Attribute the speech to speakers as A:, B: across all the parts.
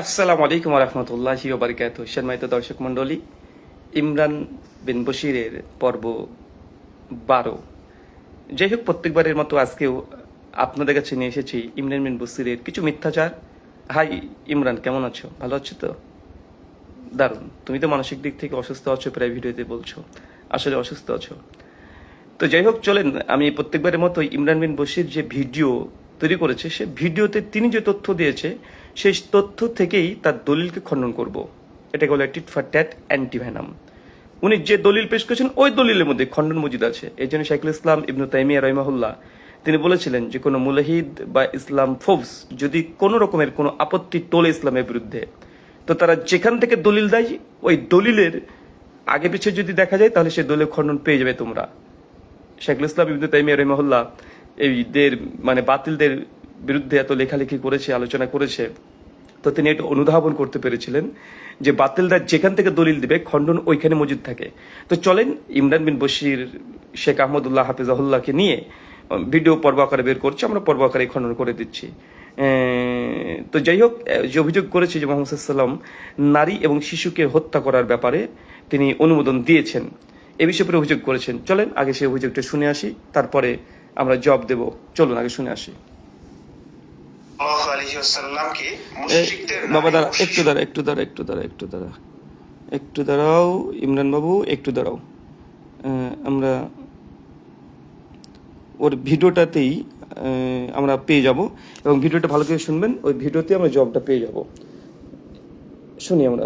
A: আসসালামু আলাইকুম রহমতুল্লাহ বারিকাত সম্মানিত দর্শক মণ্ডলী, ইমরান বিন বশিরের পর্ব বারো। যাই হোক, প্রত্যেকবারের মতো আজকেও আপনাদের কাছে নিয়ে এসেছি ইমরান বিন বশিরের কিছু মিথ্যাচার। হাই ইমরান, কেমন আছো? ভালো আছো তো? দারুণ। তুমি তো মানসিক দিক থেকে অসুস্থ আছো প্রায় ভিডিওতে বলছো। আসলে অসুস্থ আছো। তো যাই হোক, চলেন, আমি প্রত্যেকবারের মতো ইমরান বিন বশির যে ভিডিও তৈরি করেছে, সে ভিডিওতে তিনি যে তথ্য দিয়েছে, সেই তথ্য থেকেই তার দলিলকে খণ্ডন করব। এটাকে বলে টিট ফর ট্যাট অ্যান্টিভ্যানাম উনি যে দলিল পেশ করেছেন, ওই দলিলের মধ্যে খণ্ডন মজিদ আছে। এই জন্য শাইখুল ইসলাম ইবনু তাইমিয়া রহিমাহুল্লাহ তিনি বলেছিলেন যে, কোনো মুলাহিদ বা ইসলাম ফোবস যদি কোনো রকমের কোনো আপত্তি তোলে ইসলামের বিরুদ্ধে, তো তারা যেখান থেকে দলিল দেয়, ওই দলিলের আগে পিছিয়ে যদি দেখা যায়, তাহলে সেই দলিল খণ্ডন পেয়ে যাবে তোমরা। শেখুল ইসলাম ইবনু তাইমিয়া রহিমাহুল্লাহ এইদের মানে বাতিলদের বিরুদ্ধে এত লেখালেখি করেছে, আলোচনা করেছে, তো তিনি এটা অনুধাবন করতে পেরেছিলেন যে বাতিলদার যেখান থেকে দলিল দিবে, খণ্ডন ওইখানে মজুদ থাকে। তো চলেন ইমরান বিন বশির, শেখ আহমদুল্লাহ হাফিজাহুল্লাহকে নিয়ে ভিডিও পর্ব আকারে বের করছে, আমরা পর্ব আকারে খণ্ডন করে দিচ্ছি। তো যাই হোক যে অভিযোগ করেছে যে মোহাম্মদ সাল্লাম নারী এবং শিশুকে হত্যা করার ব্যাপারে তিনি অনুমোদন দিয়েছেন, এ বিষয়ে অভিযোগ করেছেন। চলেন আগে সেই অভিযোগটা শুনে আসি, তারপরে আমরা জবাব দেব। চলুন আগে শুনে আসি। বাবা দাঁড়া একটু দাঁড়া একটু দাঁড়া একটু দাঁড়া একটু দাঁড়া একটু দাঁড়াও ইমরান বাবু একটু দাঁড়াও। আমরা ওর ভিডিওটাতেই আমরা পেয়ে যাব এবং ভিডিওটা ভালো করে শুনবেন ওই ভিডিওতে আমরা জবটা পেয়ে যাব। শুনি আমরা।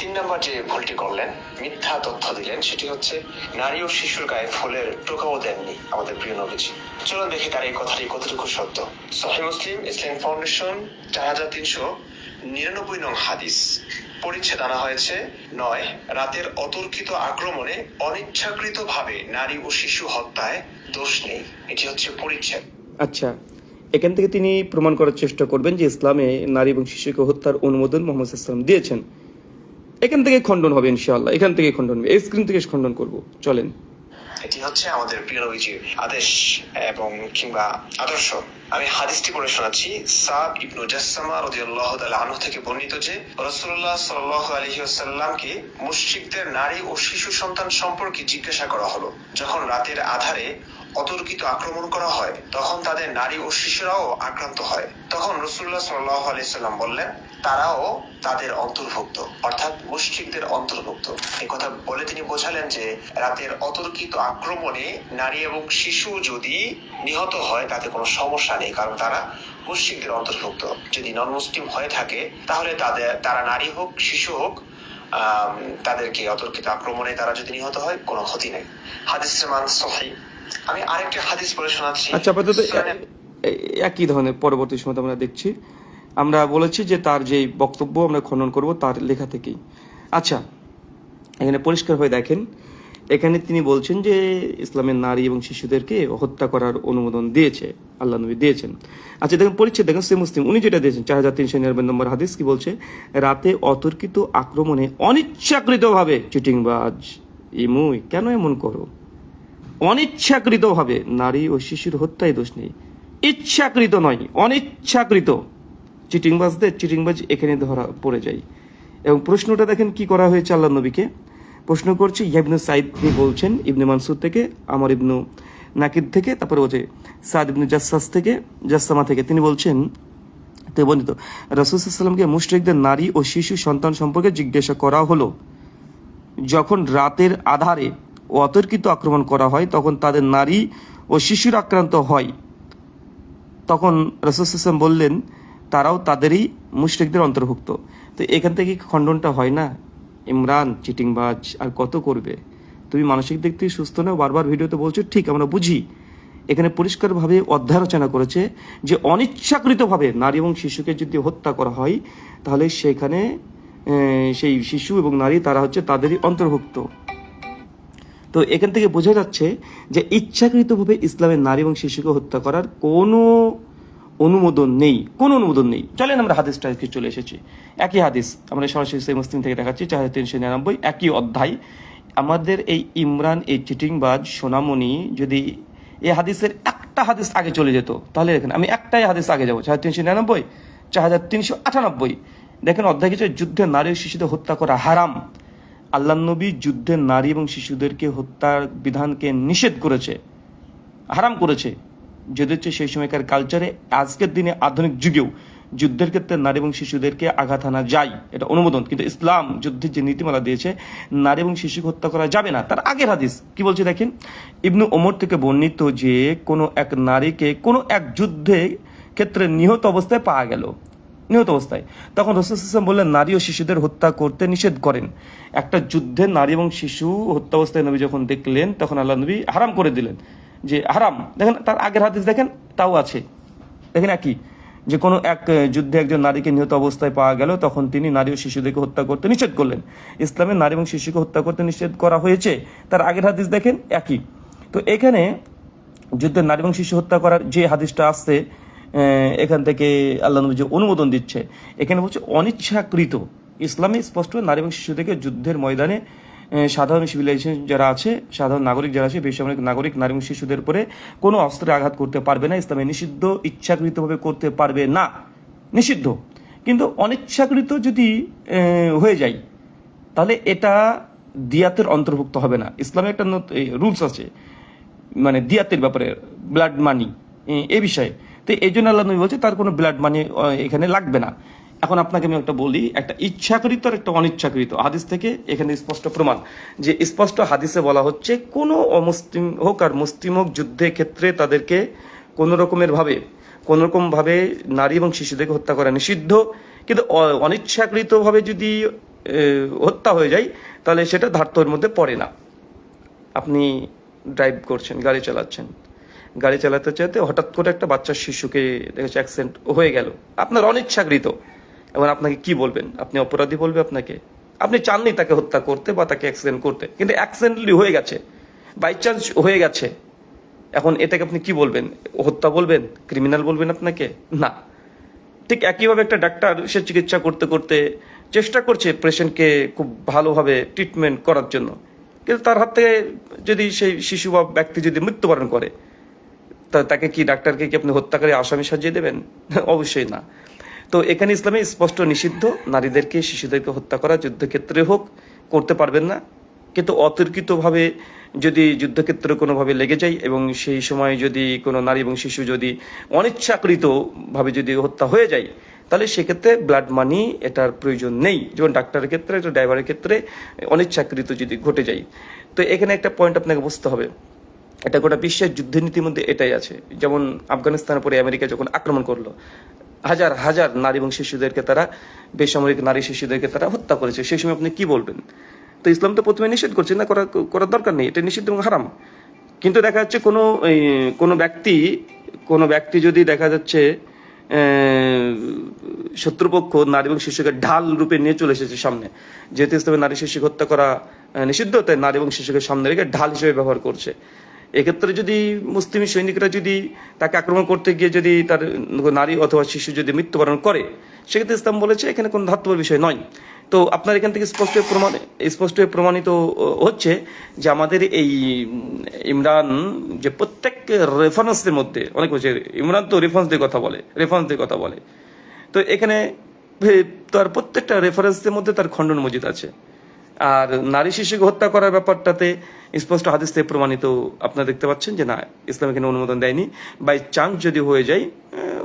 B: তিন নম্বর যে ভুলটি করলেন মিথ্যা তথ্য দিলেন, সেটি হচ্ছে নারী ও শিশুর গায়ে ফুলের টোকাও দেননি আমাদের প্রিয় নবীজি। চলুন দেখি তার এই কথাটি কতটুকু সত্য। সহি মুসলিম ইসলাম ফাউন্ডেশন, চার হাজার তিনশো নিরানব্বই নং হাদিস। পরিচ্ছেদ আনা হয়েছে, নয়, রাতের অতর্কিত আক্রমণে অনিচ্ছাকৃত ভাবে নারী ও শিশু হত্যায় দোষ নেই। এটি হচ্ছে পরিচ্ছেদ।
A: আচ্ছা এখান থেকে তিনি প্রমাণ করার চেষ্টা করবেন যে ইসলামে নারী এবং শিশুকে হত্যার অনুমোদন মোহাম্মদ ইসলাম দিয়েছেন। এখান থেকে খণ্ডন হবে ইনশাআল্লাহ, এখান থেকে খণ্ডন হবে এই স্ক্রিন থেকে খণ্ডন করব, চলেন।
B: এটি হচ্ছে আমাদের প্রিয় নবীজির আদেশ এবং কিংবা আদর্শ। আমি হাদিসটি পড়ে শোনাচ্ছি, সাব ইবনু জাসসামা রাদিয়াল্লাহু তাআলা আনহু থেকে বর্ণিত যে, রাসূলুল্লাহ সাল্লাল্লাহু আলাইহি ওয়াসাল্লামকে মুশরিকদের নারী ও শিশু সন্তান সম্পর্কে জিজ্ঞাসা করা হলো। যখন রাতের আধারে অতর্কিত আক্রমণ করা হয়, তখন তাদের নারী ও শিশুরাও আক্রান্ত হয়। তখন রসুল্লাহ সাল্লাহ আলাইসাল্লাম বললেন, তারাও তাদের অন্তর্ভুক্ত, অর্থাৎ মুশরিকদের অন্তর্ভুক্ত। কথা বলে তিনি বোঝালেন যে, রাতের অতর্কিত আক্রমণে নারী এবং শিশু যদি নিহত হয়, তাতে কোনো সমস্যা নেই, কারণ তারা মুশরিকদের অন্তর্ভুক্ত। যদি নন মুসলিম হয়ে থাকে, তাহলে তাদের, তারা নারী হোক, শিশু হোক তাদেরকে অতর্কিত আক্রমণে তারা যদি নিহত হয়, কোনো ক্ষতি নেই। হাদিসের মান সহি। আমি আরেকটি হাদিস পড়ে শোনাচ্ছি।
A: আচ্ছা আপাতত একই ধরনের পরবর্তী সময় আমরা দেখছি। আমরা বলেছি যে তার যে বক্তব্য আমরা খনন করব তার লেখা থেকেই। আচ্ছা এখানে পরিষ্কারভাবে দেখেন এখানে তিনি বলছেন যে ইসলামের নারী এবং শিশুদেরকে হত্যা করার অনুমোদন দিয়েছে আল্লাহ নবী দিয়েছেন। আচ্ছা দেখেন পরিচ্ছেদ দেখেন সে মুসলিম উনি যেটা দিয়েছেন চার হাজার তিনশো নিরানব্বই নম্বর হাদিস কি বলছে? রাতে অতর্কিত আক্রমণে অনিচ্ছাকৃতভাবে চিটিংবাজ ইমুই কেন এমন করো? অনিচ্ছাকৃতভাবে, নারী ও শিশুর হত্যায় দোষ নেই। ইচ্ছাকৃত নয়, অনিচ্ছাকৃত। চিটিংবাজদের চিটিংবাজ এখানে ধরা পড়ে যায়। এবং প্রশ্নটা দেখেন কি করা হয়েছে আল্লাহ নবীকে? প্রশ্ন করছে, ইয়াবনু সাইদ তিনি বলছেন, ইবনে মানসুর থেকে, আমার ইবনু নাকিদ থেকে, তারপরে বলছে, সাদ ইবনু জাসাস থেকে জাসামা থেকে। তিনি বলছেন, তো বর্ণিত রসুলামকে মুশরিকদের নারী ও শিশু সন্তান সম্পর্কে জিজ্ঞাসা করা হলো, যখন রাতের আধারে অতর্কিত আক্রমণ করা হয়, তখন তাদের নারী ও শিশুর আক্রান্ত হয়। তখন রসুলাম বললেন, তারাও তাদেরই মুশরিকদের অন্তর্ভুক্ত। তো এখান থেকে খণ্ডনটা হয় না? ইমরান, চিটিংবাজ, আর কত করবে? তুমি মানসিক দিক থেকে সুস্থ নাও, বারবার ভিডিওতে বলছো, ঠিক, আমরা বুঝি। এখানে পরিষ্কারভাবে অধ্যায় রচনা করেছে যে, অনিচ্ছাকৃতভাবে নারী এবং শিশুকে যদি হত্যা করা হয়, তাহলে সেখানে সেই শিশু এবং নারী, তারা হচ্ছে তাদেরই অন্তর্ভুক্ত। তো এখান থেকে বোঝা যাচ্ছে যে ইচ্ছাকৃতভাবে ইসলামের নারী এবং শিশুকে হত্যা করার কোনো অনুমোদন নেই, কোনো অনুমোদন নেই। চলেন আমরা হাদিসটা আজকে চলে এসেছি। একই হাদিস আমরা সরাসরি সেই মুসলিম থেকে দেখাচ্ছি চার হাজার তিনশো নিরানব্বই, একই অধ্যায়। আমাদের এই ইমরান, এই চিটিংবাজ, সোনামণি যদি এই হাদিসের একটা হাদিস আগে চলে যেত, তাহলে দেখেন, আমি একটাই হাদিস আগে যাব চার তিনশো নিরানব্বই চার হাজার তিনশো আটানব্বই। দেখেন অধ্যায় কিছু যুদ্ধে নারী শিশুদের হত্যা করা হারাম। আল্লাহ নবী যুদ্ধে নারী এবং শিশুদেরকে হত্যার বিধানকে নিষেধ করেছে, হারাম করেছে। যদি হচ্ছে সেই সময়কার কালচারে আজকের দিনে আধুনিক যুগেও যুদ্ধের ক্ষেত্রে নারী এবং শিশুদেরকে আঘাত আনা যায়, এটা অনুমোদন। কিন্তু ইসলাম যুদ্ধের যে নীতিমালা দিয়েছে, নারী এবং শিশুকে হত্যা করা যাবে না। তার আগের হাদিস কি বলছে দেখেন? ইবনু ওমর থেকে বর্ণিত যে কোনো এক নারীকে কোনো এক যুদ্ধে ক্ষেত্রে নিহত অবস্থায় পাওয়া গেল। নিহত অবস্থায়। তখন রসুল ইসলাম বললেন, নারী ও শিশুদের হত্যা করতে নিষেধ করেন। একটা যুদ্ধে নারী এবং শিশু হত্যা অবস্থায় নবী যখন দেখলেন, তখন আল্লাহ নবী হারাম করে দিলেন। যে হারাম, দেখেন তার আগের হাদিস দেখেন, তাও আছে। দেখেন একই, যে কোনো এক যুদ্ধে একজন নারীকে নিহত অবস্থায় পাওয়া গেল, তখন তিনি নারী ও শিশুদেরকে হত্যা করতে নিষেধ করলেন। ইসলামে নারী এবং শিশুকে হত্যা করতে নিষেধ করা হয়েছে। তার আগের হাদিস দেখেন, একই। তো এখানে যুদ্ধে নারী এবং শিশু হত্যা করার যে হাদিসটা আসছে এখান থেকে আল্লাহ নবী যে অনুমোদন দিচ্ছে, এখানে বলছে অনিচ্ছাকৃত। ইসলামে স্পষ্ট নারী এবং শিশুদেরকে যুদ্ধের ময়দানে সাধারণ সিভিলাইজেশন যারা আছে, সাধারণ নাগরিক যারা আছে, বেসামরিক নাগরিক, নারী এবং শিশুদের উপরে কোনো অস্ত্রে আঘাত করতে পারবে না, ইসলামে নিষিদ্ধ, ইচ্ছাকৃতভাবে করতে পারবে না। নিষিদ্ধ। কিন্তু অনিচ্ছাকৃত যদি হয়ে যায়, তাহলে এটা দিয়াতের অন্তর্ভুক্ত হবে না। ইসলামে একটা রুলস আছে। মানে দিয়াতের ব্যাপারে ব্লাড মানি এ বিষয়ে। তো এই জন্য আল্লাহ নবী বলছে, তার কোনো ব্লাড মানি এখানে লাগবে না। এখন আপনাকে আমি একটা বলি, একটা ইচ্ছাকৃত আর একটা অনিচ্ছাকৃত। হাদিস থেকে এখানে স্পষ্ট প্রমাণ যে, স্পষ্ট হাদিসে বলা হচ্ছে, কোনো অমুসলিম হোক আর মুসলিম হোক, যুদ্ধের ক্ষেত্রে তাদেরকে কোনো রকমের ভাবে, কোনো রকম ভাবে নারী এবং শিশুদেরকে হত্যা করা নিষিদ্ধ। কিন্তু অনিচ্ছাকৃতভাবে যদি হত্যা হয়ে যায়, তাহলে সেটা ধার্তর মধ্যে পড়ে না। আপনি ড্রাইভ করছেন, গাড়ি চালাচ্ছেন। গাড়ি চালাতে চালাতে হঠাৎ করে একটা বাচ্চা শিশুকে দেখেছে অ্যাক্সিডেন্ট হয়ে গেল। আপনার অনিচ্ছাকৃত। এবং আপনাকে কি বলবেন? আপনি অপরাধী বলবে আপনাকে? আপনি চাননি তাকে হত্যা করতে বা তাকে অ্যাক্সিডেন্ট করতে। কিন্তু অ্যাক্সিডেন্টলি হয়ে গেছে। বাই চান্স হয়ে গেছে। এখন এটাকে আপনি কি বলবেন? হত্যা বলবেন? ক্রিমিনাল বলবেন আপনাকে? না। ঠিক একইভাবে একটা ডাক্তার সে চিকিৎসা করতে করতে চেষ্টা করছে পেশেন্টকে খুব ভালোভাবে ট্রিটমেন্ট করার জন্য। কিন্তু তার হাত থেকে যদি সেই শিশু বা ব্যক্তি যদি মৃত্যুবরণ করে তাকে কি ডাক্তারকে কি আপনি হত্যাকারী আসামি সাজিয়ে দেবেন? অবশ্যই না। তো এখানে ইসলামে স্পষ্ট নিষিদ্ধ, নারীদেরকে, শিশুদেরকে হত্যা করা যুদ্ধক্ষেত্রে হোক, করতে পারবেন না। কিন্তু অতর্কিতভাবে যদি যুদ্ধক্ষেত্রে কোনোভাবে লেগে যায় এবং সেই সময় যদি কোনো নারী এবং শিশু যদি অনিচ্ছাকৃতভাবে যদি হত্যা হয়ে যায়, তাহলে সেক্ষেত্রে ব্লাড মানি এটার প্রয়োজন নেই। যেমন ডাক্তারের ক্ষেত্রে ড্রাইভারের ক্ষেত্রে অনিচ্ছাকৃত যদি ঘটে যায়। তো এখানে একটা পয়েন্ট আপনাকে বুঝতে হবে। এটা গোটা বিশ্বের যুদ্ধনীতির মধ্যে এটাই আছে। যেমন আফগানিস্তানের পরে আমেরিকা যখন আক্রমণ করল, হাজার হাজার নারী এবং শিশুদেরকে তারা, বেসামরিক নারী শিশুদেরকে তারা হত্যা করেছে। সেই সময় আপনি কি বলবেন? তো ইসলাম তো প্রথমে নিষেধ করছে, না করা করার দরকার নেই, এটা নিষিদ্ধ এবং হারাম। কিন্তু দেখা যাচ্ছে কোনো কোনো ব্যক্তি কোনো ব্যক্তি যদি দেখা যাচ্ছে শত্রুপক্ষ নারী এবং শিশুকে ঢাল রূপে নিয়ে চলে এসেছে সামনে। যেহেতু ইসলামে নারী শিশুকে হত্যা করা নিষিদ্ধ, তাই নারী এবং শিশুকে সামনে রেখে ঢাল হিসেবে ব্যবহার করছে। এক্ষেত্রে যদি মুসলিম সৈনিকরা যদি তাকে আক্রমণ করতে গিয়ে যদি তার নারী অথবা শিশু যদি মৃত্যুবরণ করে, সেক্ষেত্রে ইসলাম বলেছে এখানে কোনো ধাত্তব্য বিষয় নয়। তো আপনার এখান থেকে স্পষ্ট প্রমাণ স্পষ্ট প্রমাণিত হচ্ছে যে আমাদের এই ইমরান যে প্রত্যেক রেফারেন্সের মধ্যে, অনেক বলছে ইমরান তো রেফারেন্স দিয়ে কথা বলে রেফারেন্স দিয়ে কথা বলে। তো এখানে তার প্রত্যেকটা রেফারেন্সের মধ্যে তার খণ্ডন মজিদ আছে। আর নারী শিশুকে হত্যা করার ব্যাপারটাতে স্পষ্ট হাদিস থেকে প্রমাণিত আপনারা দেখতে পাচ্ছেন যে না, ইসলাম এখানে অনুমোদন দেয়নি। বাই চান্স যদি হয়ে যায়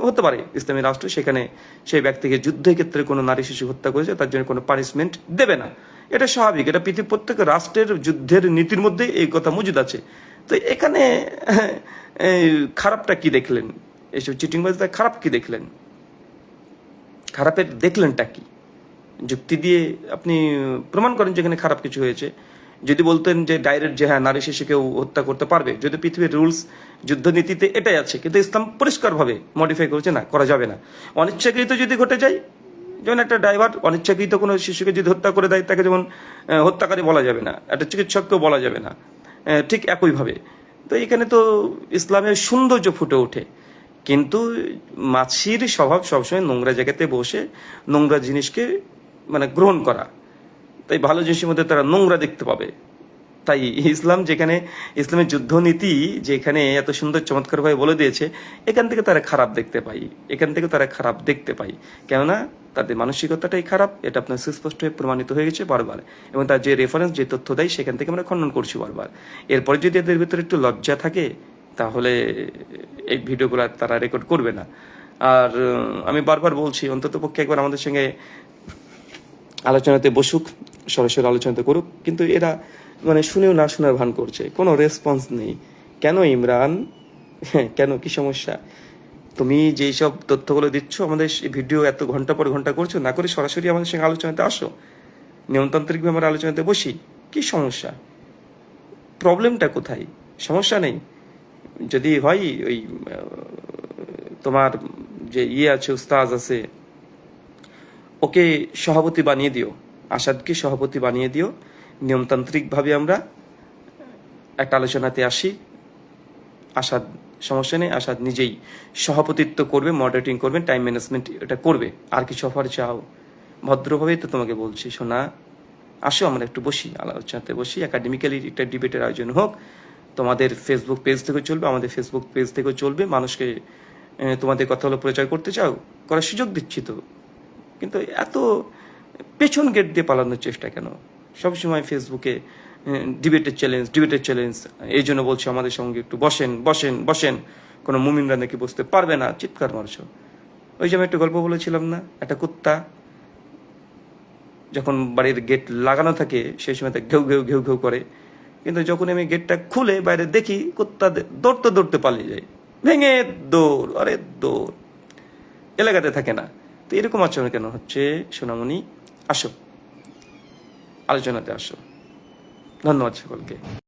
A: হতে পারে। ইসলামী রাষ্ট্র সেখানে সেই ব্যক্তিকে যুদ্ধের ক্ষেত্রে কোনো নারী শিশু হত্যা করেছে, তার জন্য কোনো পানিশমেন্ট দেবে না। এটা স্বাভাবিক। এটা পৃথিবীর প্রত্যেক রাষ্ট্রের যুদ্ধের নীতির মধ্যে এই কথা মজুদ আছে। তো এখানে খারাপটা কি দেখলেন? এইসব চিটিংবাজটা খারাপ কি দেখলেন? খারাপের দেখলেনটা কি? যুক্তি দিয়ে আপনি প্রমাণ করেন যেখানে খারাপ কিছু হয়েছে। যদি বলতেন যে ডাইরেক্ট যে হ্যাঁ নারী শিশুকেও হত্যা করতে পারবে, যদি পৃথিবীর রুলস যুদ্ধনীতিতে এটাই আছে, কিন্তু ইসলাম পরিষ্কারভাবে মডিফাই করেছে, না, করা যাবে না। অনিচ্ছাকৃত যদি ঘটে যায়, যেমন একটা ড্রাইভার অনিচ্ছাকৃত কোনো শিশুকে যদি হত্যা করে দেয়, তাকে যেমন হত্যাকারী বলা যাবে না, একটা চিকিৎসককেও বলা যাবে না ঠিক একইভাবে। তো এখানে তো ইসলামের সৌন্দর্য ফুটে ওঠে। কিন্তু মাছির স্বভাব সবসময় নোংরা জায়গাতে বসে, নোংরা জিনিসকে মানে গ্রহণ করা। তাই ভালো জিনিসের মধ্যে তারা নোংরা দেখতে পাবে। তাই ইসলাম যেখানে, ইসলামের যুদ্ধনীতি যেখানে এত সুন্দর চমৎকারভাবে বলে দিয়েছে, এখান থেকে তারা খারাপ দেখতে পাই এখান থেকে তারা খারাপ দেখতে পাই কেননা তাদের মানসিকতাটাই খারাপ, এটা আপনার সুস্পষ্ট হয়ে প্রমাণিত হয়ে গেছে বারবার। এবং তার যে রেফারেন্স যে তথ্য দেয়, সেখান থেকে আমরা খণ্ডন করছি বারবার। এরপরে যদি এদের ভিতরে একটু লজ্জা থাকে, তাহলে এই ভিডিওগুলো তারা রেকর্ড করবে না। আর আমি বারবার বলছি অন্তত পক্ষে একবার আমাদের সঙ্গে আলোচনাতে বসুক, সরাসরি আলোচনাতে করুক, কিন্তু এরা মানে শুনেও না শোনার ভান করছে। কোনো রেসপন্স নেই। কেন ইমরান? কেন? কি সমস্যা? তুমি যেই সব তথ্যগুলো দিচ্ছ, আমাদের ভিডিও এত ঘণ্টা পর ঘণ্টা করছ, না করে সরাসরি আমাদের সঙ্গে আলোচনাতে আসো। নিয়মতান্ত্রিকভাবে আমরা আলোচনাতে বসি। কি সমস্যা? প্রবলেমটা কোথায়? সমস্যা নেই? যদি হয় ওই তোমার যে ইয়ে আছে উস্তাজ আছে ওকে সভাপতি বানিয়ে দিও। আসাদকে সভাপতি বানিয়ে দিও। নিয়মতান্ত্রিকভাবে আমরা একটা আলোচনাতে আসি। আসাদ, সমস্যা নেই, আসাদ নিজেই সভাপতিত্ব করবে মডারেটিং করবে টাইম ম্যানেজমেন্ট এটা করবে। আর কিছু অফার চাও? ভদ্রভাবেই তো তোমাকে বলছি শোনা আসো, আমরা একটু বসি, আলোচনাতে বসি। একাডেমিক্যালি একটা ডিবেটের আয়োজন হোক। তোমাদের ফেসবুক পেজ থেকে চলবে, আমাদের ফেসবুক পেজ থেকেও চলবে। মানুষকে তোমাদের কথাগুলো প্রচার করতে চাও? করার সুযোগ দিচ্ছি তো। কিন্তু এত পেছন গেট দিয়ে পালানোর চেষ্টা কেন? সবসময় ফেসবুকে ডিবেটের চ্যালেঞ্জ ডিবেটের চ্যালেঞ্জ এই জন্য বলছি আমাদের সঙ্গে একটু বসেন বসেন বসেন। কোনো মুমিনরা নাকি বসতে পারবে না, চিৎকার মারছো। ওই যে আমি একটা গল্প বলেছিলাম না, একটা কুত্তা যখন বাড়ির গেট লাগানো থাকে, সেই সময় ঘেউ ঘেউ ঘেউ ঘেউ করে। কিন্তু যখন আমি গেটটা খুলে বাইরে দেখি, কুত্তা দৌড়তে দৌড়তে পালিয়ে যায়। ভেঙে দৌড়, আরে দৌড়। এলাকাতে থাকে না। তো এরকম আচরণ কেন হচ্ছে? সোনামণি আসো। আলোচনাতে আসো। ধন্যবাদ সকলকে।